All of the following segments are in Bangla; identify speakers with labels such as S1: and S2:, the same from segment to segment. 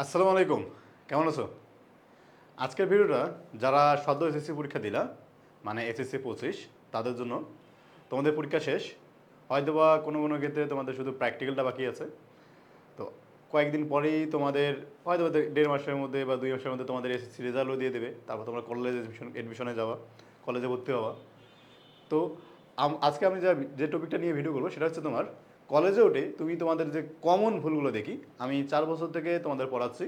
S1: আসসালামু আলাইকুম, কেমন আছো? আজকের ভিডিওটা যারা সদ্য এসএসসি পরীক্ষা দিলা মানে এসএসসি পঁচিশ, তাদের জন্য তোমাদের পরীক্ষা শেষ। হয়তোবা কোনো কোনো ক্ষেত্রে তোমাদের শুধু প্র্যাকটিক্যালটা বাকি আছে। তো কয়েকদিন পরেই তোমাদের হয়তো বা দেড় মাসের মধ্যে বা দুই মাসের মধ্যে তোমাদের এসএসসি রেজাল্টও দিয়ে দেবে। তারপর তোমরা কলেজ এডমিশন এডমিশনে যাওয়া কলেজে ভর্তি হওয়া তো আজকে আমি যা যে টপিকটা নিয়ে ভিডিও করব, সেটা হচ্ছে তোমার কলেজে উঠে তুমি তোমাদের যে কমন ভুলগুলো দেখি, আমি চার বছর থেকে তোমাদের পড়াচ্ছি,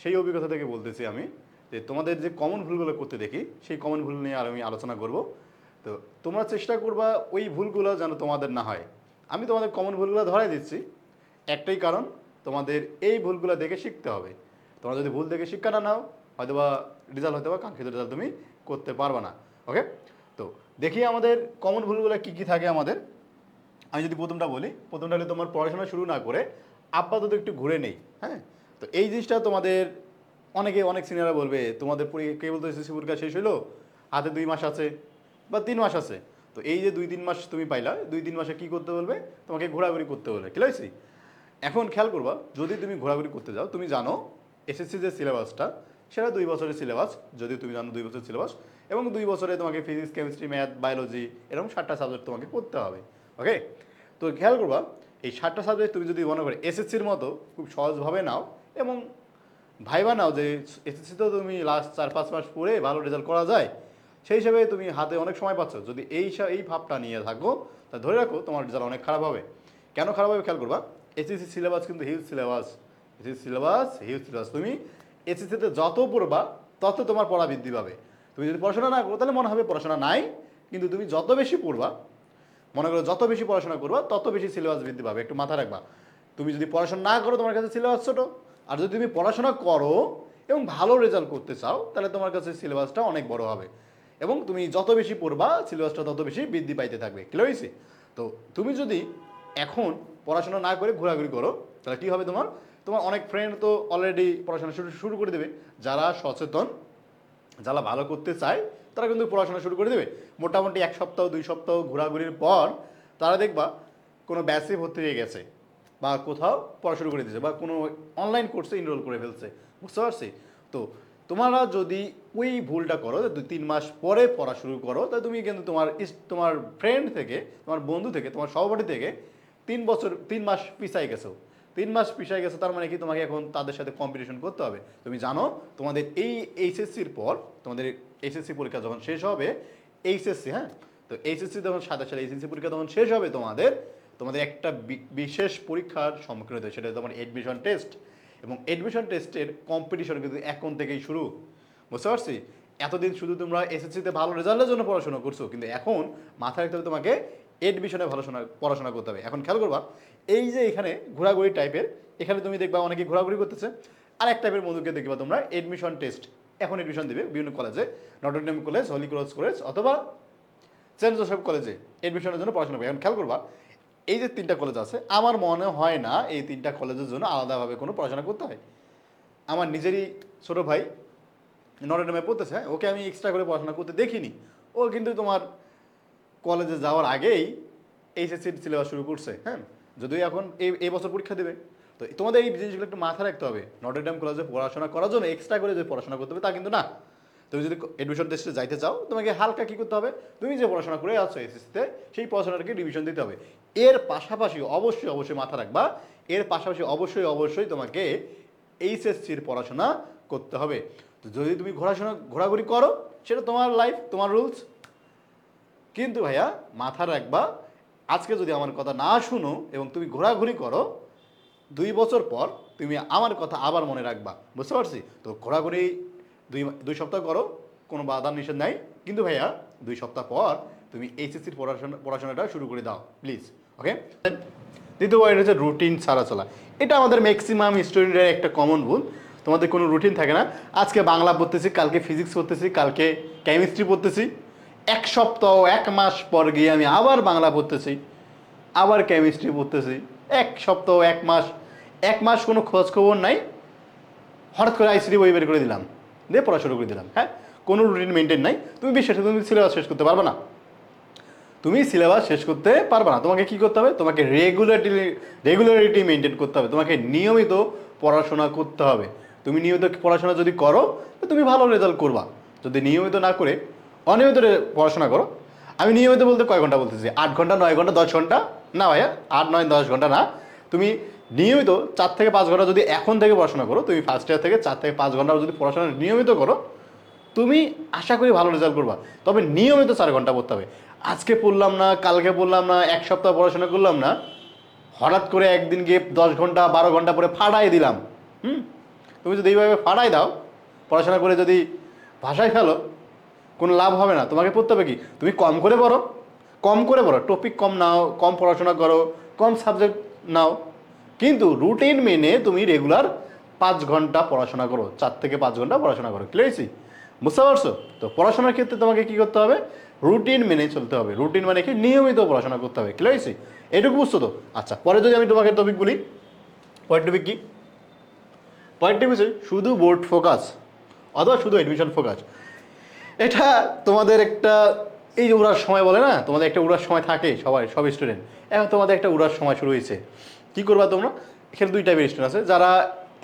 S1: সেই অভিজ্ঞতা থেকে বলতেছি আমি যে তোমাদের যে কমন ভুলগুলো করতে দেখি, সেই কমন ভুল নিয়ে আর আমি আলোচনা করব। তো তোমরা চেষ্টা করবা ওই ভুলগুলো যেন তোমাদের না হয়। আমি তোমাদের কমন ভুলগুলো ধরাই দিচ্ছি। একটাই কারণ, তোমাদের এই ভুলগুলো দেখে শিখতে হবে। তোমরা যদি ভুল দেখে শিক্ষা না নাও হয়তো বা রেজাল্ট হয়তো বা কাঙ্ক্ষিত রেজাল্ট তুমি করতে পারবে না। ওকে তো দেখি আমাদের কমন ভুলগুলো কী কী থাকে আমাদের। আমি যদি প্রথমটা বলি, প্রথমটা হলে তোমার পড়াশোনা শুরু না করে আপাতত একটু ঘুরে নেই হ্যাঁ? তো এই জিনিসটা তোমাদের অনেকে, অনেক সিনিয়ররা বলবে, তোমাদের পরী- কে বলতে এসএসসি পরীক্ষা শেষ হলো, হাতে দুই মাস আছে বা তিন মাস আছে। তো এই যে দুই তিন মাস তুমি পাইলা দুই তিন মাসে কি করতে বলবে? তোমাকে ঘোরাঘুরি করতে বলবে কি লাগছি এখন খেয়াল করবা, যদি তুমি ঘোরাঘুরি করতে যাও, তুমি জানো এসএসসি যে সিলেবাসটা, সেটা দুই বছরের সিলেবাস, যদি তুমি জানো দুই বছরের সিলেবাস, এবং দুই বছরে তোমাকে ফিজিক্স কেমিস্ট্রি ম্যাথ বায়োলজি এরকম সাতটা সাবজেক্ট তোমাকে পড়তে হবে। ওকে তো খেয়াল করবা, এই সাতটা সাবজেক্ট তুমি যদি মনে করো এসএসসির মতো খুব সহজভাবে নাও এবং ভাইবা নাও যে এসএসসিতেও তুমি লাস্ট চার, পাঁচ মাস পড়ে ভালো রেজাল্ট করা যায়, সেই হিসাবে তুমি হাতে অনেক সময় পাচ্ছ। যদি এই এই ভাবটা নিয়ে থাকো, তা ধরে রাখো তোমার রেজাল্ট অনেক খারাপ হবে। কেন খারাপ হবে খেয়াল করবা? এসএসসি সিলেবাস কিন্তু huge syllabus SSC syllabus huge syllabus তুমি এসএসসিতে যত পড়বা, তত তোমার পড়া বৃদ্ধি পাবে। তুমি যদি পড়াশোনা না করো, তাহলে মনে হবে পড়াশোনা নাই। কিন্তু তুমি যত বেশি পড়বা মনে করো যত বেশি পড়াশোনা করবা, তত বেশি সিলেবাস বৃদ্ধি পাবে। একটু মাথা রাখবা। তুমি যদি পড়াশোনা না করো, তোমার কাছে সিলেবাস ছোটো। আর যদি তুমি পড়াশোনা করো এবং ভালো রেজাল্ট করতে চাও, তাহলে তোমার কাছে সিলেবাসটা অনেক বড় হবে। এবং তুমি যত বেশি পড়বা সিলেবাসটা তত বেশি বৃদ্ধি পাইতে থাকবে। ক্লিয়ার হয়েছে? তো তুমি যদি এখন পড়াশোনা না করে ঘোরাঘুরি করো, তাহলে কী হবে তোমার? তোমার অনেক ফ্রেন্ড তো অলরেডি পড়াশোনা শুরু শুরু করে দেবে। যারা সচেতন, যারা ভালো করতে চায় তারা কিন্তু পড়াশোনা শুরু করে দেবে। মোটামুটি এক সপ্তাহ, দুই সপ্তাহ ঘোরাঘুরির পর তারা দেখবা কোনো ব্যাচে ভর্তি হয়ে গেছে বা কোথাও পড়া শুরু করে দিয়েছে বা কোনো অনলাইন কোর্সে ইনরোল করে ফেলছে। বুঝতে পারছি? তো তোমরা যদি ওই ভুলটা করো দুই তিন মাস পরে পড়া শুরু করো, তাহলে তুমি কিন্তু তোমার তোমার ফ্রেন্ড থেকে, তোমার বন্ধু থেকে, তোমার সহপাঠী থেকে তিন বছর, তিন মাস পিছাই গেছো। তিন মাস পিছাই গেছো, তার মানে কি তোমাকে এখন তাদের সাথে কম্পিটিশন করতে হবে। তুমি জানো, তোমাদের এই এইচএসসির পর তোমাদের এইচএসসি পরীক্ষা যখন শেষ হবে এইচএসসি হ্যাঁ? তো এইচএসসি যখন সাথে সাথে এইচএসসি পরীক্ষা যখন শেষ হবে তোমাদের তোমাদের একটা বিশেষ পরীক্ষার সম্মুখীন হতে সেটা তোমার এডমিশন টেস্ট এবং এডমিশন টেস্টের কম্পিটিশন কিন্তু এখন থেকেই শুরু। বুঝতে পারছি? এতদিন শুধু তোমরা এসএসসিতে ভালো রেজাল্টের জন্য পড়াশোনা করছ, কিন্তু এখন মাথায় রাখতে হবে তোমাকে এডমিশনে ভালো শোনা, পড়াশোনা করতে হবে। এখন খেয়াল করবা, এই যে এখানে ঘোরাঘুরি টাইপের এখানে তুমি দেখবা অনেকে ঘোরাঘুরি করতেছে আর এক টাইপের বন্ধুকে দেখবা তোমরা এডমিশন টেস্ট এখন এডমিশন দিবে বিভিন্ন কলেজে Notre Dame college Holy Cross college অথবা সেন্ট জোসেফ কলেজে এডমিশনের জন্য পড়াশোনা করবে। এখন খেয়াল করবা, এই যে তিনটা কলেজ আছে, আমার মনে হয় না এই তিনটা কলেজের জন্য আলাদাভাবে কোনো পড়াশোনা করতে হয়। আমার নিজেরই ছোটো ভাই নটরডেমে পড়তেছে হ্যাঁ ওকে আমি এক্সট্রা করে পড়াশোনা করতে দেখিনি। ও কিন্তু তোমার কলেজে যাওয়ার আগেই এইচএসসির সিলেবাস শুরু করছে হ্যাঁ যদিও এখন এই এই বছর পরীক্ষা দেবে। তো তোমাদের এই জিনিসগুলো একটু মাথায় রাখতে হবে। নটরডেম কলেজে পড়াশোনা করার জন্য এক্সট্রা করে যে পড়াশোনা করতে হবে, তা কিন্তু না। তুমি যদি এডমিশন টেস্টে যাইতে চাও, তোমাকে হালকা কী করতে হবে? তুমি যে পড়াশোনা করে আছো এসএসসিতে সেই পড়াশোনাটাকে রিভিশন দিতে হবে। এর পাশাপাশি অবশ্যই অবশ্যই মাথা রাখবা, এর পাশাপাশি অবশ্যই অবশ্যই তোমাকে এইচএসসির পড়াশোনা করতে হবে। তো যদি তুমি ঘোরাশোনা, ঘোরাঘুরি করো, সেটা তোমার লাইফ তোমার রুলস কিন্তু ভাইয়া মাথা রাখবা, আজকে যদি আমার কথা না শুনো এবং তুমি ঘোরাঘুরি করো দুই বছর পর তুমি আমার কথা আবার মনে রাখবা। বুঝতে পারছি? তো ঘোরাঘুরি দুই দুই সপ্তাহ করো, কোনো বাধা নিষেধ নাই। কিন্তু ভাইয়া, দুই সপ্তাহ পর তুমি এইচএসসির পড়াশোনা পড়াশোনাটা শুরু করে দাও প্লিজ ওকে দ্বিতীয় পয়েন্ট হচ্ছে রুটিন ছাড়া চলা। এটা আমাদের ম্যাক্সিমাম স্টুডেন্টের একটা কমন ভুল তোমাদের কোনো রুটিন থাকে না। আজকে বাংলা পড়তেছি, কালকে ফিজিক্স পড়তেছি, কালকে কেমিস্ট্রি পড়তেছি। এক সপ্তাহ, এক মাস পর গিয়ে আমি আবার বাংলা পড়তেছি। আবার কেমিস্ট্রি পড়তেছি। এক সপ্তাহ, এক মাস এক মাস কোনো খোঁজ খবর নাই, হঠাৎ করে আইসিডি বই বের করে দিলাম, দিয়ে পড়া শুরু করে দিলাম হ্যাঁ? কোনো রুটিন মেনটেন নাই। তুমি বিশ্বাস, তুমি সিলেবাস শেষ করতে পারবে না। তুমি সিলেবাস শেষ করতে পারবে না। তোমাকে কি করতে হবে? তোমাকে রেগুলারলি রেগুলারিটি মেনটেন করতে হবে। তোমাকে নিয়মিত পড়াশোনা করতে হবে। তুমি নিয়মিত পড়াশোনা যদি করো তুমি ভালো রেজাল্ট করবা। যদি নিয়মিত না করে, অনিয়মিত পড়াশোনা করো। আমি নিয়মিত বলতে কয় ঘণ্টা বলতেছি? আট ঘণ্টা, নয় ঘণ্টা, দশ ঘণ্টা? না ভাইয়া, আট, নয়, দশ ঘণ্টা না। তুমি নিয়মিত চার থেকে পাঁচ ঘণ্টা যদি এখন থেকে পড়াশোনা করো, তুমি ফার্স্ট ইয়ার থেকে চার থেকে পাঁচ ঘণ্টা যদি পড়াশোনা নিয়মিত করো, তুমি আশা করি ভালো রেজাল্ট করবা। তবে নিয়মিত চার ঘণ্টা পড়তে হবে। আজকে পড়লাম না, কালকে পড়লাম না, এক সপ্তাহ পড়াশোনা করলাম না, হঠাৎ করে একদিন গিয়ে দশ ঘণ্টা, বারো ঘণ্টা পরে ফাড়াই দিলাম। হুম? তুমি যদি এইভাবে ফাড়াই দাও, পড়াশোনা করে যদি ভাষায় ফেলো, কোনো লাভ হবে না। তোমাকে পড়তে হবে কি? তুমি কম করে পড়ো, কম করে পড়ো। টপিক কম নাও, কম পড়াশোনা করো, কম সাবজেক্ট নাও। কিন্তু রুটিন মেনে তুমি রেগুলার পাঁচ ঘণ্টা পড়াশোনা করো, চার থেকে পাঁচ ঘণ্টা পড়াশোনা করো ক্লিয়ারছি বুঝতে পারছ? তো পড়াশোনার ক্ষেত্রে তোমাকে কি করতে হবে? রুটিন মেনে চলতে হবে। রুটিন মানে কি? নিয়মিত পড়াশোনা করতে হবে ক্লিয়ারছি এটুকু বুঝছ তো? আচ্ছা পরে যদি আমি তোমাকে টপিক বলি পরের টপিক কি? পয়েন্ট হচ্ছে শুধু বোর্ড ফোকাস অথবা শুধু এডমিশন ফোকাস এটা তোমাদের একটা, এই যে উড়ার সময় বলে না, তোমাদের একটা উড়ার সময় থাকে সবাই, সব স্টুডেন্ট এখন তোমাদের একটা উড়ার সময় শুরু হয়েছে। কী করবা তোমরা? এখানে দুই টাইপের স্টুডেন্ট আছে, যারা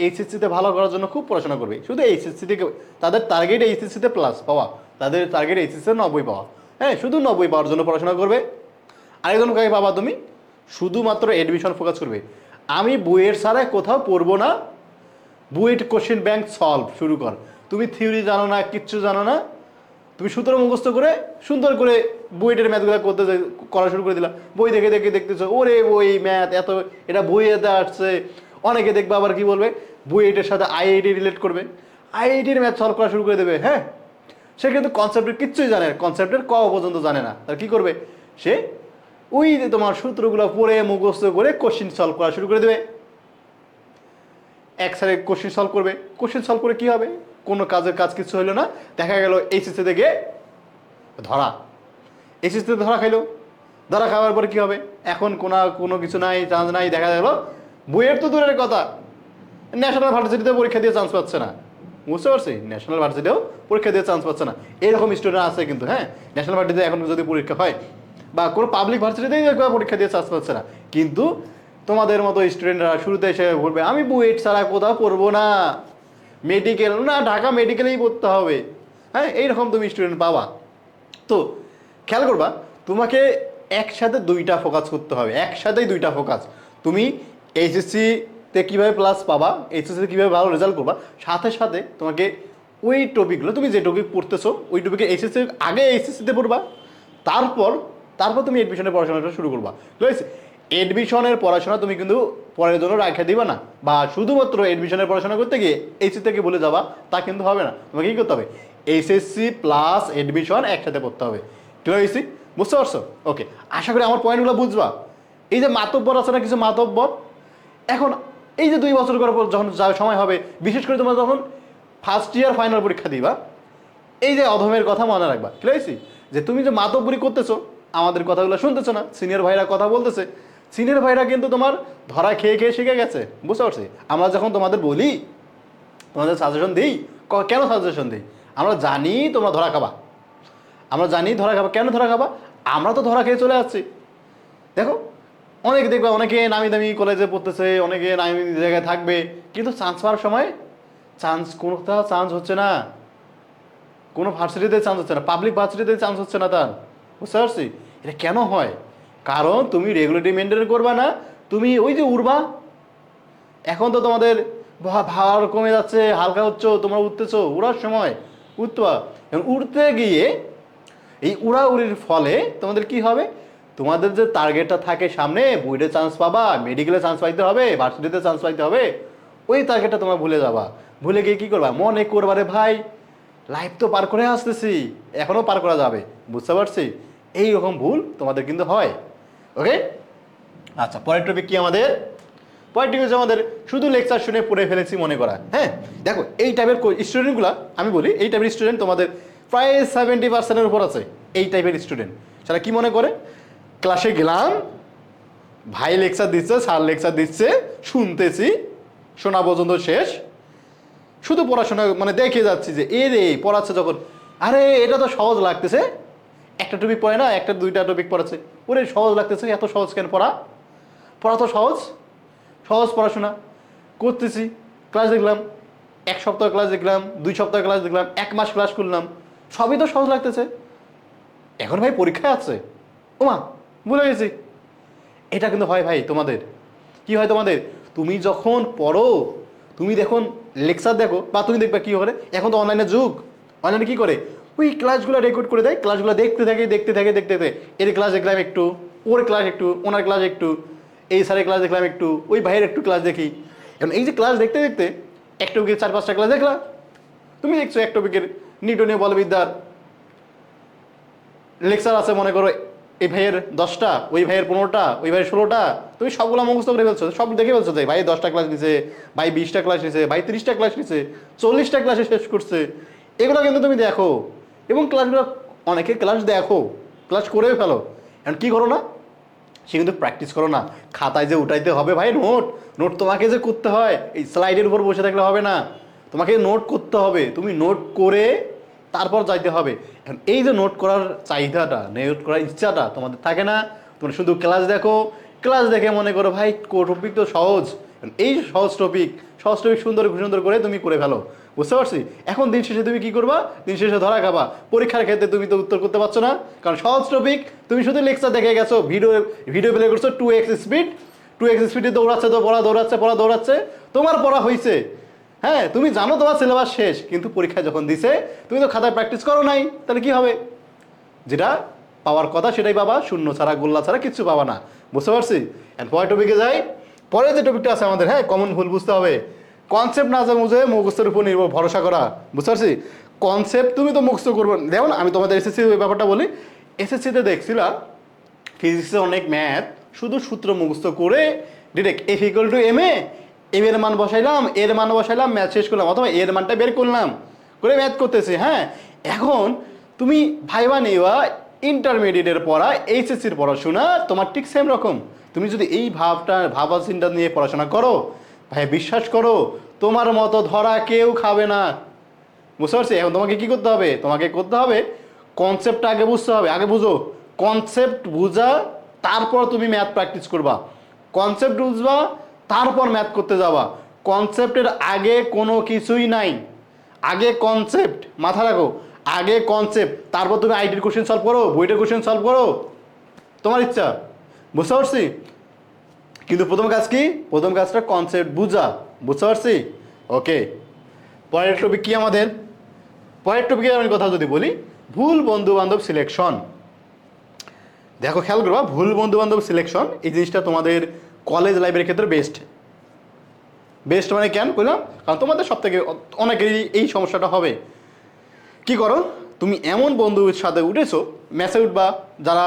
S1: এইচএসসিতে ভালো করার জন্য খুব পড়াশোনা করবে। শুধু এইচএসসি থেকে তাদের টার্গেট এইচএসসিতে প্লাস পাওয়া। তাদের টার্গেট এইচএসসিতে নব্বই পাওয়া। হ্যাঁ শুধু নব্বই পাওয়ার জন্য পড়াশোনা করবে। আরেকজন কাকে পাবা তুমি? শুধুমাত্র অ্যাডমিশন ফোকাস করবে। আমি বইয়ের ছাড়া কোথাও পড়ব না। বুয়েট কোশ্চেন ব্যাংক সলভ শুরু কর। তুমি থিওরি জানো না, কিচ্ছু জানো না। তুমি সূত্র মুখস্থ করে সুন্দর করে বুয়েটের ম্যাথগুলো করতে করা শুরু করে দিলা। বই দেখে দেখে দেখতেছো, ওরে বই, ম্যাথ, এত, এটা বইয়েতে আসছে। অনেকে দেখবে আবার কি বলবে, বুয়েটের সাথে আইআইটি রিলেট করবে। আইআইটির ম্যাথ সলভ করা শুরু করে দেবে হ্যাঁ? সে কিন্তু কনসেপ্টের কিচ্ছুই জানে না কনসেপ্টের ক পর্যন্ত জানে না। তার কি করবে? সে ওই যে তোমার সূত্রগুলো পড়ে মুখস্থ করে কোশ্চিন সলভ করা শুরু করে দেবে। এক সাইডে কোশ্চেন সলভ করবে। কোশ্চেন সলভ করে কি হবে? কোনো কাজের কাজ কিছু হলো না, দেখা গেল এইচএসসি থেকে ধরা। এইচএসসিতে ধরা খাইলো। ধরা খাওয়ার পর কি হবে? এখন কোনো কোনো কিছু নাই চান্স নাই, দেখা গেল বইয়ের তো দূরের কথা। ন্যাশনাল ভার্সিটিতে পরীক্ষা দিয়ে চান্স পাচ্ছে না। বুঝতে পারছি? ন্যাশনাল ভার্সিটিতেও পরীক্ষা দিয়ে চান্স পাচ্ছে না। এরকম স্টুডেন্ট আছে কিন্তু হ্যাঁ? ন্যাশনাল ভার্সিটিতে এখন যদি পরীক্ষা হয়, বা কোনো পাবলিক ভার্সিটিতেই পরীক্ষা দিয়ে চান্স পাচ্ছে না। কিন্তু তোমাদের মতো স্টুডেন্টরা শুরুতে এসে বলবে, আমি বুয়েট ছাড়া কোথাও পড়ব না। মেডিকেল না, ঢাকা মেডিকেলেই পড়তে হবে। হ্যাঁ এইরকম তুমি স্টুডেন্ট পাবা। তো, খেয়াল করবা, তোমাকে একসাথে দুইটা ফোকাস করতে হবে, একসাথেই দুইটা ফোকাস তুমি এইচএসসিতে কীভাবে প্লাস পাবা এইচএসসিতে কীভাবে ভালো রেজাল্ট করবা, সাথে সাথে তোমাকে ওই টপিকগুলো তুমি যে টপিক পড়তেছো, ওই টপিকে এইচএসসি আগে এইচএসসিতে পড়বা, তারপর তারপর তুমি এডমিশনের পড়াশোনাটা শুরু করবা। ঠিক আছে এডমিশনের পড়াশোনা তুমি কিন্তু পরের জন্য রাখা দিবা না। বা শুধুমাত্র এডমিশনের পড়াশোনা করতে গিয়ে এইচএসসি থেকে বলে যাবা, তা কিন্তু হবে না। তোমাকে কী করতে হবে? এইচএসসি প্লাস এডমিশন একসাথে পড়তে হবে। ঠিক আছে বুঝতে পারছ? ওকে আশা করি আমার পয়েন্টগুলো বুঝবা। এই যে মাতব্বর আছে না কিছু মাতব্বর? এখন এই যে দুই বছর করার পর যখন সময় হবে, বিশেষ করে তোমরা যখন ফার্স্ট ইয়ার ফাইনাল পরীক্ষা দিবা, এই যে অধমের কথা মনে রাখবা। ঠিক আছে যে তুমি যে মাতব্বরি করতেছো, আমাদের কথাগুলো শুনতেছো না। সিনিয়র ভাইরা কথা বলতেছে। সিনিয়র ভাইরা কিন্তু তোমার ধরা খেয়ে খেয়ে শিখে গেছে, বুঝতে পারছি? আমরা যখন তোমাদের বলি, তোমাদের সাজেশন দিই কেন সাজেশন দিই? আমরা জানি তোমরা ধরা খাবা। আমরা জানি ধরা খাবা। কেন ধরা খাবা? আমরা তো ধরা খেয়ে চলে যাচ্ছি দেখো, অনেকে দেখবে, অনেকে নামি দামি কলেজে পড়তেছে, অনেকে নামি জায়গায় থাকবে, কিন্তু চান্স পাওয়ার সময় চান্স কোনোটা চান্স হচ্ছে না। কোনো ভার্সিটিতে চান্স হচ্ছে না। পাবলিক ভার্সিটিতে চান্স হচ্ছে না তার। বুঝতে পারছি? এটা কেন হয়? কারণ তুমি রেগুলেটরি মেনটেন করবা না, তুমি ওই যে উড়বা। এখন তো তোমাদের ভার কমে যাচ্ছে, হালকা হচ্ছ, তোমরা উঠতেছো উড়ার সময় উঠবা এখন উড়তে গিয়ে এই উড়াউড়ির ফলে তোমাদের কি হবে? তোমাদের যে টার্গেটটা থাকে সামনে বুয়েটে চান্স পাবা মেডিকেলে চান্স পাইতে হবে ভার্সিটিতে চান্স পাইতে হবে, ওই টার্গেটটা তোমরা ভুলে যাবা। ভুলে গিয়ে কি করবা? মনে করবা রে ভাই লাইফ তো পার করে আসতেছি এখনও পার করা যাবে, বুঝতে পারছি? এই রকম ভুল তোমাদের কিন্তু হয়। ওকে আচ্ছা পরের টপিক কি আমাদের? পরের টপিক হচ্ছে আমাদের শুধু লেকচার শুনে পড়ে ফেলেছি মনে করা। হ্যাঁ? দেখো, এই টাইপের স্টুডেন্টগুলো আমি বলি, এই টাইপের স্টুডেন্ট তোমাদের প্রায় সেভেন্টি পার্সেন্টের উপর আছে, এই টাইপের স্টুডেন্ট সেটা কি মনে করে? ক্লাসে গেলাম, ভাই লেকচার দিচ্ছে স্যার লেকচার দিচ্ছে, শুনতেছি, শোনা পর্যন্ত শেষ। শুধু পড়াশোনা মানে দেখে যাচ্ছি যে, এ রে, পড়াচ্ছে যখন। আরে, এটা তো সহজ লাগতেছে। একটা টপিক পড়ে না, একটা দুইটা টপিক পড়াচ্ছে ওরে, সহজ লাগতেছে, এত সহজ কেন পড়া? পড়া তো সহজ। সহজ পড়াশোনা। করতেছি ক্লাস দেখলাম, এক সপ্তাহ ক্লাস দেখলাম, দুই সপ্তাহ ক্লাস দেখলাম, এক মাস ক্লাস করলাম, সবই তো সহজ লাগতেছে। এখন ভাই পরীক্ষায় আছে? ওমা, ভুলে গেছি। এটা কিন্তু হয় ভাই তোমাদের। কি হয় তোমাদের? তুমি যখন পড়ো, তুমি দেখুন লেকচার দেখো, বা তুমি দেখবে কি করে? এখন তো অনলাইনে যুগ। অনলাইনে কি করে? ওই ক্লাসগুলো রেকর্ড করে দেয় ক্লাসগুলো দেখতে থাকে দেখতে থাকে দেখতে থাকে। এর ক্লাস দেখলাম একটু, ওর ক্লাস একটু, ওনার ক্লাস একটু, এই স্যারের ক্লাস দেখলাম একটু, ওই ভাইয়ের একটু ক্লাস দেখি। এখন এই যে ক্লাস দেখতে দেখতে এক টপিকের চার পাঁচটা ক্লাস দেখলা। তুমি দেখছ এক টপিকের নিউটনীয় বলবিদ্যার লেকচার আছে, মনে করো, এই ভাইয়ের দশটা, ওই ভাইয়ের পনেরোটা, ওই ভাইয়ের ষোলোটা। তুমি সবগুলো মুখস্থ করে ফেলছো, সব দেখে ফেলছো যে ভাই দশটা ক্লাস নিছে, ভাই বিশটা ক্লাস নিছে, ভাই তিরিশটা ক্লাস নিছে, চল্লিশটা ক্লাসে শেষ করছে। এগুলো কিন্তু তুমি দেখো। এবং ক্লাসগুলো অনেকে ক্লাস দেখো ক্লাস করেও ফেলো। এখন কী করো না? সে কিন্তু প্র্যাকটিস করো না। খাতায় যে উঠাইতে হবে ভাই নোট নোট তোমাকে যে করতে হয়, এই স্লাইডের উপর বসে থাকলে হবে না। তোমাকে নোট করতে হবে। তুমি নোট করে তারপর যাইতে হবে। এখন এই যে নোট করার চাহিদাটা নোট করার ইচ্ছাটা তোমাদের থাকে না। তোমরা শুধু ক্লাস দেখো। ক্লাস দেখে মনে করো, ভাই টপিক তো সহজ। এই সহজ টপিক সহজ টপিক সুন্দর সুন্দর করে তুমি করে ফেলো। বুঝতে পারছি? এখন দিন শেষে তুমি কি করবা? দিন শেষে ধরা খাবা। পরীক্ষার ক্ষেত্রে তুমি তো উত্তর করতে পারছ না। কারণ সহজ টপিক তুমি শুধু লেকচার দেখে গেছো, ভিডিও ভিডিও প্লে করছ two X speed two X স্পিডে দৌড়াচ্ছে, তো পড়া, দৌড়াচ্ছে পড়া, দৌড়াচ্ছে। তোমার পড়া হয়েছে হ্যাঁ তুমি জানো তোমার সিলেবাস শেষ, কিন্তু পরীক্ষায় যখন দিছে, তুমি তো খাতায় প্র্যাকটিস করো নাই। তাহলে কি হবে? যেটা পাওয়ার কথা সেটাই পাবা, শূন্য ছাড়া, গোল্লা ছাড়া কিচ্ছু পাবা না। বুঝতে পারছি? অ্যান্ড পরের টপিকে যাই পরে যে টপিকটা আছে আমাদের হ্যাঁ কমন ভুল বুঝতে হবে। কনসেপ্ট না যা বুঝে মুখস্থের উপর নির্ভর, ভরসা করা। বুঝতে পারছি? কনসেপ্ট তুমি তো মুখস্থ করবে দেখো আমি তোমাদের এসএসসি ব্যাপারটা বলি। এসএসসিতে দেখছিলা ফিজিক্সে অনেক ম্যাথ শুধু সূত্র মুখস্থ করে direct F equal to M A M এর মান বসাইলাম এর মান বসাইলাম ম্যাথ শেষ করলাম, অথবা এর মানটা বের করলাম, করে ম্যাথ করতেছি হ্যাঁ? এখন তুমি ভাইবা নেওয়া ইন্টারমিডিয়েটের পড়া এইচএসসির পড়াশোনা, তোমার ঠিক সেম রকম। তুমি যদি এই ভাবটা ভাবা চিন্তা নিয়ে পড়াশোনা করো, ভাই বিশ্বাস করো, তোমার মতো ধরা কেউ খাবে না। বুঝতে পারছি? এখন তোমাকে কি করতে হবে? তোমাকে করতে হবে কনসেপ্টটা আগে বুঝতে হবে। আগে বুঝো কনসেপ্ট বুঝা, তারপর তুমি ম্যাথ প্র্যাকটিস করবা। কনসেপ্ট বুঝবা, তারপর ম্যাথ করতে যাবা। কনসেপ্টের আগে কোনো কিছুই নাই। আগে কনসেপ্ট মাথা রাখো। আগে কনসেপ্ট তারপর তুমি আইটির কোশ্চেন সলভ করো বইটার কোশ্চেন সলভ করো। তোমার ইচ্ছা। বুঝতে পারছি? কিন্তু প্রথম কাজ কি? প্রথম কাজটা কনসেপ্ট বুঝা। বুঝতে পারছি? ওকে পরের টপিক কি আমাদের? পরের টপিকের আমি কথা যদি বলি, ভুল বন্ধু বান্ধব সিলেকশন দেখো, খেয়াল করবা, ভুল বন্ধু বান্ধব সিলেকশন এই জিনিসটা তোমাদের কলেজ লাইফের ক্ষেত্রে বেস্ট বেস্ট মানে কেন? বললাম কারণ তোমাদের সব থেকে অনেকেরই এই সমস্যাটা হবে। কি করো? তুমি এমন বন্ধুর সাথে উঠেছো মেসে উঠবা, যারা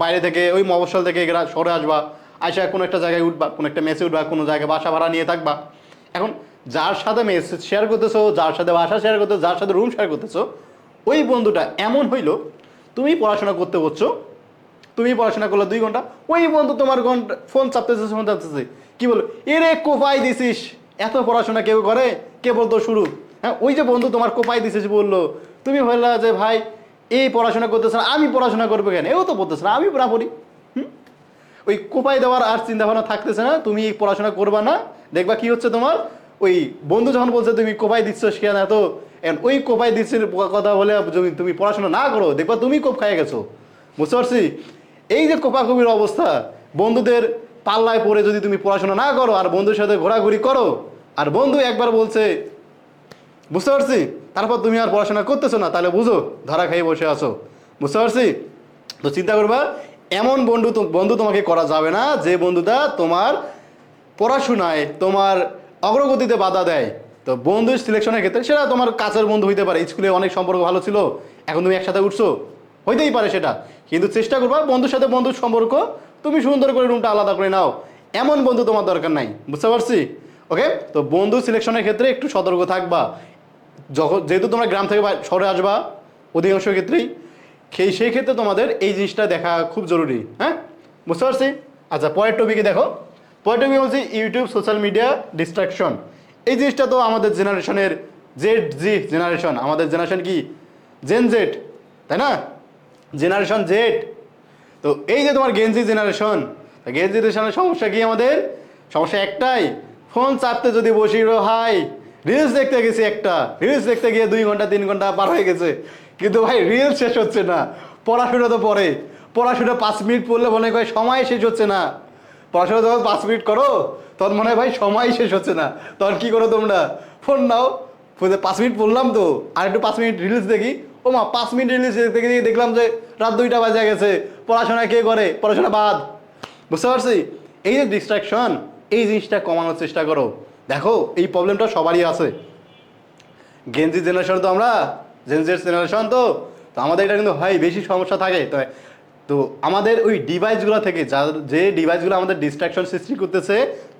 S1: বাইরে থেকে, ওই মফস্বল থেকে শহরে আসবা আসা কোনো একটা জায়গায় উঠবা, কোনো একটা মেসে উঠবা, কোনো জায়গায় বাসা ভাড়া নিয়ে থাকবা। এখন যার সাথে মেস শেয়ার করতেছো, যার সাথে বাসা শেয়ার করতেছো, যার সাথে রুম শেয়ার করতেছো, ওই বন্ধুটা এমন হইল, তুমি পড়াশোনা করতে বসছো, তুমি পড়াশোনা করলে দুই ঘণ্টা, ওই বন্ধু তোমার ঘণ্টা ফোন চাপতেছে ফোন চাপতেছে। কি বলো, এরে কোপাই দিছিস, এত পড়াশোনা কেউ করে? কে বলতো শুরু। হ্যাঁ ওই যে বন্ধু তোমার কোপাই দিছিস বলল, তুমি বললা যে, ভাই এই পড়াশোনা করতেছে না, আমি পড়াশোনা করব কেন? এও তো বলতেছে না আমি পড়া পড়ি? ওই কোপাই দেওয়ার আর চিন্তা ভাবনা থাকতেছে না, তুমি পড়াশোনা করবা না। দেখবা কি হচ্ছে তোমার? ওই বন্ধু যখন বলছে, তুমি কোপাই দিচ্ছ কেন এত? এখন ওই কোপাই দিচ্ছ কথা বলে তুমি পড়াশোনা না করো, দেখবা তুমি কোপ খাই গেছো। বুঝতে পারছি? এই যে কোপাকুপির অবস্থা, বন্ধুদের পাল্লায় পড়ে যদি তুমি পড়াশোনা না করো আর বন্ধুর সাথে ঘোরাঘুরি করো, আর বন্ধু একবার বলছে বুঝতে পারছি? তারপর তুমি আর পড়াশোনা করতেছো না, তাহলে বুঝো, ধরা খাইয়ে বসে আছো। বুঝতে পারছি? তো চিন্তা করবা, এমন বন্ধু বন্ধু তোমাকে করা যাবে না, যে বন্ধুটা তোমার পড়াশোনায়, তোমার অগ্রগতিতে বাধা দেয়। তো বন্ধু সিলেকশনের ক্ষেত্রে সেটা তোমার কাছের বন্ধু হইতে পারে, স্কুলে অনেক সম্পর্ক ভালো ছিল, এখন তুমি একসাথে উঠছো, হইতেই পারে সেটা। কিন্তু চেষ্টা করবা, বন্ধুর সাথে বন্ধুর সম্পর্ক তুমি সুন্দর করে রুমটা আলাদা করে নাও। এমন বন্ধু তোমার দরকার নাই, বুঝতে পারছি? ওকে তো বন্ধু সিলেকশনের ক্ষেত্রে একটু সতর্ক থাকবা। যখন যেহেতু তোমরা গ্রাম থেকে শহরে আসবা, অধিকাংশ ক্ষেত্রেই, সেই সেই ক্ষেত্রে তোমাদের এই জিনিসটা দেখা খুব জরুরি হ্যাঁ? বুঝতে পারছি? আচ্ছা পরের টপিকে দেখো। পরের টপিক বলছি ইউটিউব সোশ্যাল মিডিয়া ডিস্ট্রাকশন এই জিনিসটা তো আমাদের জেনারেশনের জেড জি জেনারেশন আমাদের জেনারেশন কি? জেন জেড তাই না? জেনারেশন জেড তো এই যে তোমার গেঞ্জি জেনারেশন গেঞ্জি জেনারেশনের সমস্যা কি আমাদের? সমস্যা একটাই ফোন চাপতে যদি বসি ভাই রিলস দেখতে গেছি একটা। রিলস দেখতে গিয়ে দুই ঘণ্টা, তিন ঘণ্টা পার হয়ে গেছে। কিন্তু ভাই রিলস শেষ হচ্ছে না। পড়াশোনা তো পরে। পড়াশোনা পাঁচ মিনিট পড়লে মনে হয় সময় শেষ হচ্ছে না। পড়াশোনা যখন পাঁচ মিনিট করো, তখন মনে হয় ভাই সময় শেষ হচ্ছে না। তখন কি করো তোমরা? ফোন নাও। ফোনে পাঁচ মিনিট পড়লাম তো। আর একটু পাঁচ মিনিট রিলস দেখি। ও মা, পাঁচ মিনিট রিলস দেখতে গিয়ে দেখলাম যে রাত দুইটা বাজে গেছে। পড়াশোনা কে করে? পড়াশোনা বাদ। বুঝতে পারছি? এই যে ডিস্ট্রাকশন এই জিনিসটা কমানোর চেষ্টা করো। দেখো, এই প্রবলেমটা সবারই আছে। গেঞ্জি জেনারেশন তো আমরা জেনজের জেনারেশন তো তো আমাদের এটা কিন্তু হয়, বেশি সমস্যা থাকে। তো তো আমাদের ওই ডিভাইসগুলো থেকে, যা, যে ডিভাইসগুলো আমাদের ডিস্ট্রাকশন সৃষ্টি করতেছে,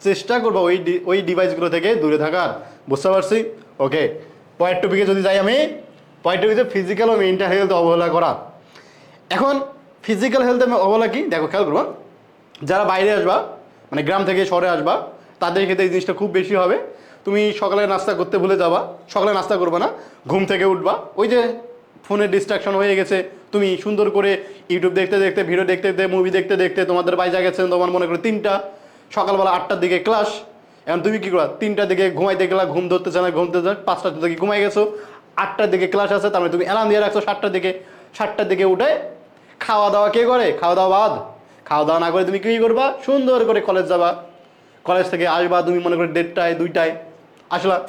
S1: চেষ্টা করব ওই ওই ডিভাইসগুলো থেকে দূরে থাকার। বুঝতে পারছি? ওকে পয়েন্ট টপিকে যদি যাই আমি পয়েন্ট টপিকে ফিজিক্যাল ও মেন্টাল হেলথ অবহেলা করা। এখন ফিজিক্যাল হেলথের অবহেলা কি? দেখো, খেয়াল করব। যারা বাইরে আসবা মানে গ্রাম থেকে শহরে আসবা তাদের ক্ষেত্রে এই জিনিসটা খুব বেশি হবে। তুমি সকালে নাস্তা করতে ভুলে যাবা, সকালে নাস্তা করবে না, ঘুম থেকে উঠবা। ওই যে ফোনের ডিস্ট্রাকশন হয়ে গেছে, তুমি সুন্দর করে ইউটিউব দেখতে দেখতে ভিডিও দেখতে দেখতে মুভি দেখতে দেখতে তোমাদের বাইজা গেছে, তোমার মনে করো তিনটা, সকালবেলা আটটার দিকে ক্লাস এখন তুমি কি করবা? তিনটার দিকে ঘুমাইতে গেলা, ঘুম ধরতে চায় না ঘুমতে চায়, পাঁচটার দিকে ঘুমাই গেছো, আটটার দিকে ক্লাস আছে, তার মানে তুমি অ্যালার্ম দিয়ে রাখছো সাতটার দিকে। সাতটার দিকে উঠে খাওয়া দাওয়া কে করে? খাওয়া দাওয়া বাদ। খাওয়া দাওয়া না করে তুমি কী করবা? সুন্দর করে কলেজ যাবা। কলেজ থেকে আসবা, তুমি মনে করো দেড়টায়, দুইটায়, আসলা।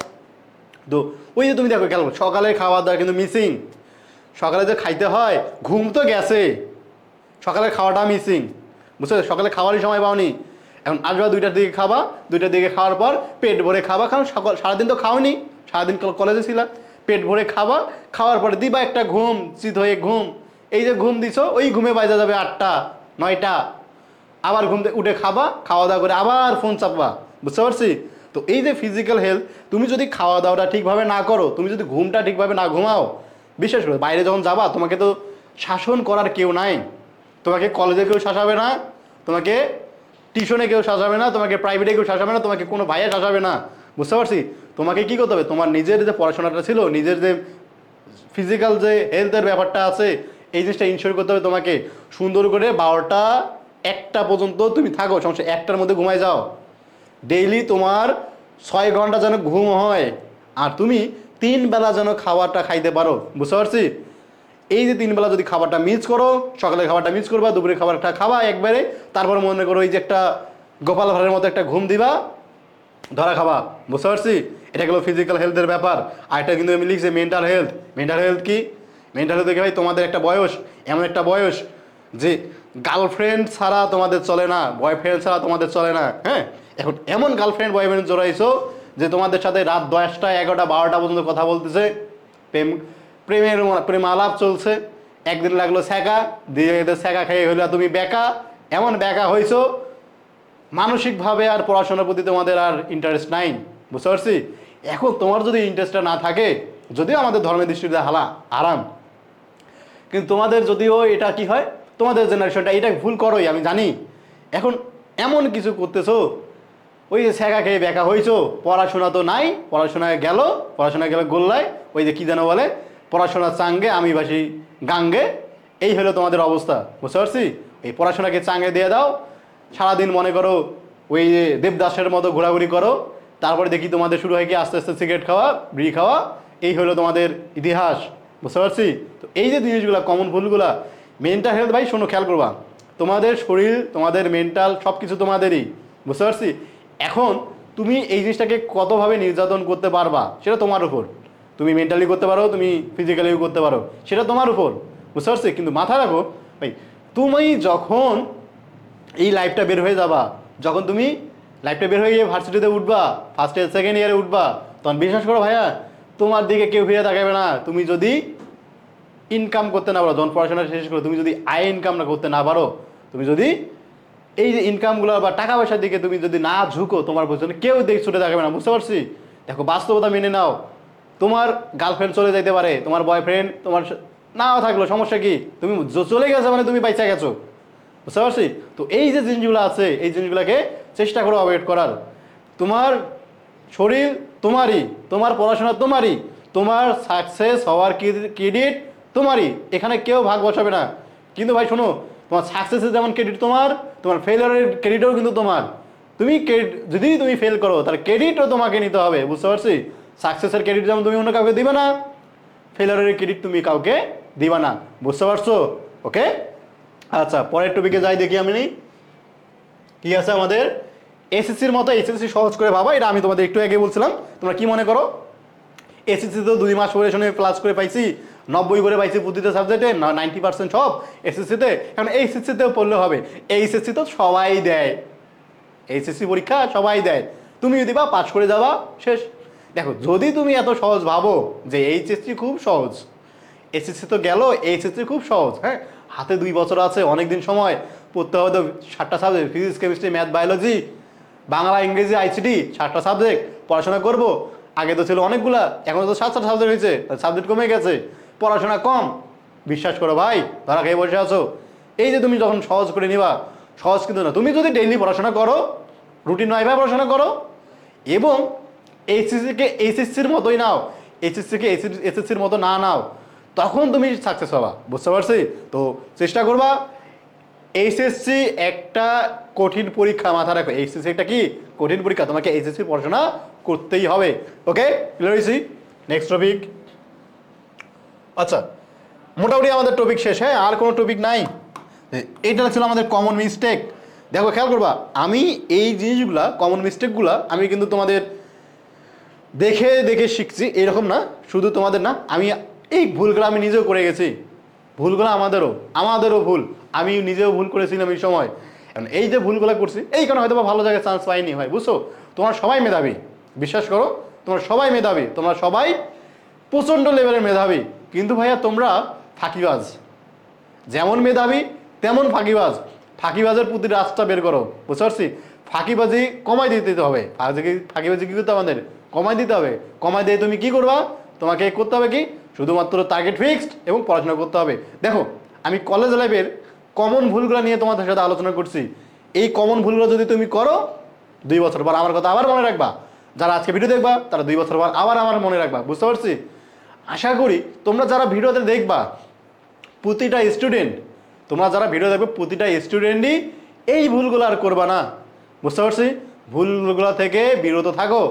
S1: তো ওই যে তুমি দেখো খেয়াল সকালে খাওয়া দাওয়া কিন্তু মিসিং সকালে যে খাইতে হয়, ঘুম তো গেছে। সকালে খাওয়াটা মিসিং বুঝছ সকালে খাওয়ারই সময় পাওনি। এখন আসবা দুইটার দিকে খাবা, দুইটার দিকে খাওয়ার পর পেট ভরে খাবা, কারণ সকাল, সারাদিন তো খাওনি। সারাদিন কল- কলেজে ছিলা। পেট ভরে খাবা, খাওয়ার পরে দিবা একটা ঘুম চিত হয়ে ঘুম। এই যে ঘুম দিছো, ওই ঘুমে বাজা যাবে আটটা, নয়টা। আবার ঘুম থেকে উঠে খাবা, খাওয়া দাওয়া করে আবার ফোন চাপবা। বুঝতে পারছি? তো এই যে ফিজিক্যাল হেলথ তুমি যদি খাওয়া দাওয়াটা ঠিকভাবে না করো, তুমি যদি ঘুমটা ঠিকভাবে না ঘুমাও, বিশেষ করে বাইরে যখন যাবা, তোমাকে তো শাসন করার কেউ নাই। তোমাকে কলেজে কেউ শাসাবে না, তোমাকে টিউশনে কেউ শাসাবে না, তোমাকে প্রাইভেটে কেউ শাসাবে না, তোমাকে কোনো ভাইয়া শাসাবে না। বুঝতে পারছি? তোমাকে কী করতে হবে? তোমার নিজের যে পড়াশোনাটা ছিল, নিজের যে ফিজিক্যাল যে হেলথের ব্যাপারটা আছে, এই জিনিসটা ইনশিওর করতে হবে তোমাকে। সুন্দর করে বারোটা একটা পর্যন্ত তুমি থাকো, সমস্যা একটার মধ্যে ঘুমায় যাও। ডেইলি তোমার ছয় ঘণ্টা যেন ঘুম হয় আর তুমি তিন বেলা যেন খাবারটা খাইতে পারো। বুঝতে পারছি? এই যে তিন বেলা যদি খাবারটা মিস করো সকালে খাবারটা মিস করবা দুপুরে খাবারটা খাবা একবারে, তারপর মনে করো এই যে একটা গোপাল ভাড়ের মতো একটা ঘুম দিবা, ধরা খাবা। বুঝতে পারছি? এটা গেলো ফিজিক্যাল হেলথের ব্যাপার। আর এটা কিন্তু আমি লিখছি মেন্টাল হেলথ মেন্টাল হেলথ কি? মেন্টাল হেলথ দেখে ভাই, তোমাদের একটা বয়স, এমন একটা বয়স যে গার্লফ্রেন্ড ছাড়া তোমাদের চলে না বয়ফ্রেন্ড ছাড়া তোমাদের চলে না হ্যাঁ? এখন এমন গার্লফ্রেন্ড বয়ফ্রেন্ড জড়াইছো যে তোমাদের সাথে রাত দশটা, এগারোটা, বারোটা পর্যন্ত কথা বলতেছে। প্রেম, প্রেমের প্রেম আলাপ চলছে। একদিন লাগল স্যাকা দিয়ে স্যাকা খেয়ে হইল তুমি বেকা। এমন বেকা হইছো, মানসিকভাবে আর পড়াশোনার প্রতি তোমাদের আর ইন্টারেস্ট নাই, বুঝতে পারছি? এখন তোমার যদি ইন্টারেস্টটা না থাকে, যদিও আমাদের ধর্মের দৃষ্টিতে হালা আরাম কিন্তু তোমাদের যদিও এটা কি হয়? তোমাদের জেনারেশনটা এটা ভুল করোই, আমি জানি। এখন এমন কিছু করতেছো, ওই যে স্যাকা খেয়ে বেকা হয়েছো পড়াশোনা তো নাই, পড়াশোনায় গেল পড়াশোনা গেল গোল্লায়, ওই যে কী যেন বলে পড়াশোনা চাঙ্গে আমি বাসি গাঙ্গে, এই হলো তোমাদের অবস্থা, বুঝতে পারছি? এই পড়াশোনাকে চাঙ্গে দিয়ে দাও, সারাদিন মনে করো, ওই যে দেবদাসের মতো ঘোরাঘুরি করো, তারপরে দেখি তোমাদের শুরু হয় কি, আস্তে আস্তে সিগারেট খাওয়া, বিড়ি খাওয়া, এই হলো তোমাদের ইতিহাস, বুঝতে পারছি? তো এই যে জিনিসগুলো কমন ভুলগুলা মেন্টাল হেলথ ভাই, শোনো, খেয়াল করবা। তোমাদের শরীর, তোমাদের মেন্টাল সব কিছু তোমাদেরই। বুঝতে পারছি? এখন তুমি এই জিনিসটাকে কতভাবে নির্যাতন করতে পারবা, সেটা তোমার উপর। তুমি মেন্টালি করতে পারো, তুমি ফিজিক্যালিও করতে পারো, সেটা তোমার উপর। বুঝতে পারছি? কিন্তু মাথা রাখো, ভাই, তুমি যখন এই লাইফটা বের হয়ে যাবা, যখন তুমি লাইফটা বের হয়ে গিয়ে ভার্সিটিতে উঠবা ফার্স্ট ইয়ার সেকেন্ড ইয়ারে উঠবা, তখন বিশ্বাস করো ভাইয়া, তোমার দিকে কেউ ফিরে তাকাবে না। তুমি যদি ইনকাম করতে না পারো, যখন পড়াশোনা শেষ করো তুমি যদি আয় ইনকাম না করতে না পারো, তুমি যদি এই যে ইনকামগুলো বা টাকা পয়সার দিকে তুমি যদি না ঝুঁকো, তোমার পেছনে কেউ দেখ ছুটে দেখাবে না, বুঝতে পারছি? দেখো, বাস্তবতা মেনে নাও। তোমার গার্লফ্রেন্ড চলে যেতে পারে, তোমার বয়ফ্রেন্ড তোমার নাও থাকল, সমস্যা কি? তুমি চলে গেছো মানে তুমি বাইচা গেছো। বুঝতে পারছি? তো এই যে জিনিসগুলো আছে, এই জিনিসগুলোকে চেষ্টা করো অ্যাভয়েড করার। তোমার শরীর তোমারই, তোমার পড়াশোনা তোমারই, তোমার সাকসেস হওয়ার ক্রেডিট তোমারই, এখানে কেউ ভাগ বসাবে না। কিন্তু ভাই, শোনো, তোমার সাকসেসের যেমন ক্রেডিট তোমার তোমার ফেলিয়ারের ক্রেডিটও কিন্তু তোমার। তুমি যদি তুমি ফেল করো, তাহলে ক্রেডিটও তোমাকে নিতে হবে, বুঝতে পারছি? সাকসেসের ক্রেডিট যেমন তুমি অন্য কাউকে দিবে না ফেলারের ক্রেডিট তুমি কাউকে দিবা না, বুঝতে পারছ? ওকে আচ্ছা পরের টপিকে যাই, দেখি আমি। কি আছে আমাদের? এসএসসির মতো এসএসসি সহজ করে ভাবা, এটা আমি তোমাদের একটু আগে বলছিলাম। তোমরা কি মনে করো? এসএসসি তো দুই মাস পরে শুনে ক্লাস করে পাইছি নব্বই করে পাইছি প্রতিটা সাবজেক্টে নাইনটি পার্সেন্ট সব এসএসসিতে এখন এইচএসসিতেও পড়লে হবে। এইচএসসি তো সবাই দেয়। এইচএসসি পরীক্ষা সবাই দেয়। তুমি যদি বা পাস করে যাবা, শেষ। দেখো, যদি তুমি এত সহজ ভাবো যে এইচএসসি খুব সহজ এসএসসি তো গেল এইচএসসি খুব সহজ হ্যাঁ? হাতে দুই বছর আছে অনেক দিন সময়। পড়তে হবে তো সাতটা subject physics chemistry math biology Bangla, ইংরেজি আইসিটি সাতটা সাবজেক্ট পড়াশোনা করব। আগে তো ছিল অনেকগুলা, এখন তো সাত সাবজেক্ট হয়েছে সাবজেক্ট কমে গেছে। পড়াশোনা কম। বিশ্বাস করো ভাই ধরা খেয়ে বসে আছো। এই যে তুমি যখন সহজ করে নিবা, সহজ কিন্তু না। তুমি যদি ডেইলি পড়াশোনা করো রুটিন ওয়াইভাবে পড়াশোনা করো, এবং এইচএসসিকে এইচএসসির মতোই নাও এইচএসসিকে এসএসসির মতো না নাও, তখন তুমি সাকসেস হবা। বুঝতে পারছি? তো চেষ্টা করবা। এইচএসসি একটা কঠিন পরীক্ষা মাথা রাখো। এইচএসসি একটা কি? কঠিন পরীক্ষা। তোমাকে এইচএসসি পড়াশোনা করতেই হবে। ওকে ক্লিয়ার হয়েছি? নেক্সট টপিক আচ্ছা মোটামুটি আমাদের টপিক শেষ হ্যাঁ? আর কোনো টপিক নাই? এইটা ছিল আমাদের কমন মিস্টেক দেখো খেয়াল করবা আমি এই জিনিসগুলা কমন মিস্টেকগুলা আমি কিন্তু তোমাদের দেখে দেখে শিখছি এরকম না শুধু তোমাদের না আমি এই ভুলগুলো আমি নিজেও করে গেছি। ভুলগুলো আমাদেরও আমাদেরও ভুল। আমি নিজেও ভুল করেছিলাম এই সময়। এখন এই যে ভুলগুলো করছি এই কারণে হয়তো বা ভালো জায়গায় চান্স পাইনি হয় বুঝছ? তোমার সবাই মেধাবী। বিশ্বাস করো তোমরা সবাই মেধাবী। তোমরা সবাই প্রচণ্ড লেভেলের মেধাবী। কিন্তু ভাইয়া, তোমরা ফাঁকিবাজ। যেমন মেধাবী, তেমন ফাঁকিবাজ। ফাঁকিবাজের প্রতি রাস্তা বের করো, বুঝতে পারছি? ফাঁকিবাজি কমাই দিতে হবে। ফাঁকি ফাঁকিবাজি কী করতে আমাদের? কমাই দিতে হবে। কমাই দিয়ে তুমি কি করবা? তোমাকে করতে হবে কি? শুধুমাত্র টার্গেট ফিক্সড এবং পড়াশোনা করতে হবে। দেখো, আমি কলেজ লাইফের কমন ভুলগুলো নিয়ে তোমাদের সাথে আলোচনা করছি। এই কমন ভুলগুলো যদি তুমি করো, দুই বছর পর আমার কথা আবার মনে রাখবা। যারা আজকে ভিডিও দেখবা, তারা দুই বছর পর আবার আমার মনে রাখবা। বুঝতে পারছি? আশা করি তোমরা যারা ভিডিওতে দেখবা, প্রতিটা স্টুডেন্ট তোমরা যারা ভিডিও দেখবে, প্রতিটা স্টুডেন্টই এই ভুলগুলো আর করবা না। বুঝতে পারছি? ভুলগুলো থেকে বিরত থাকো।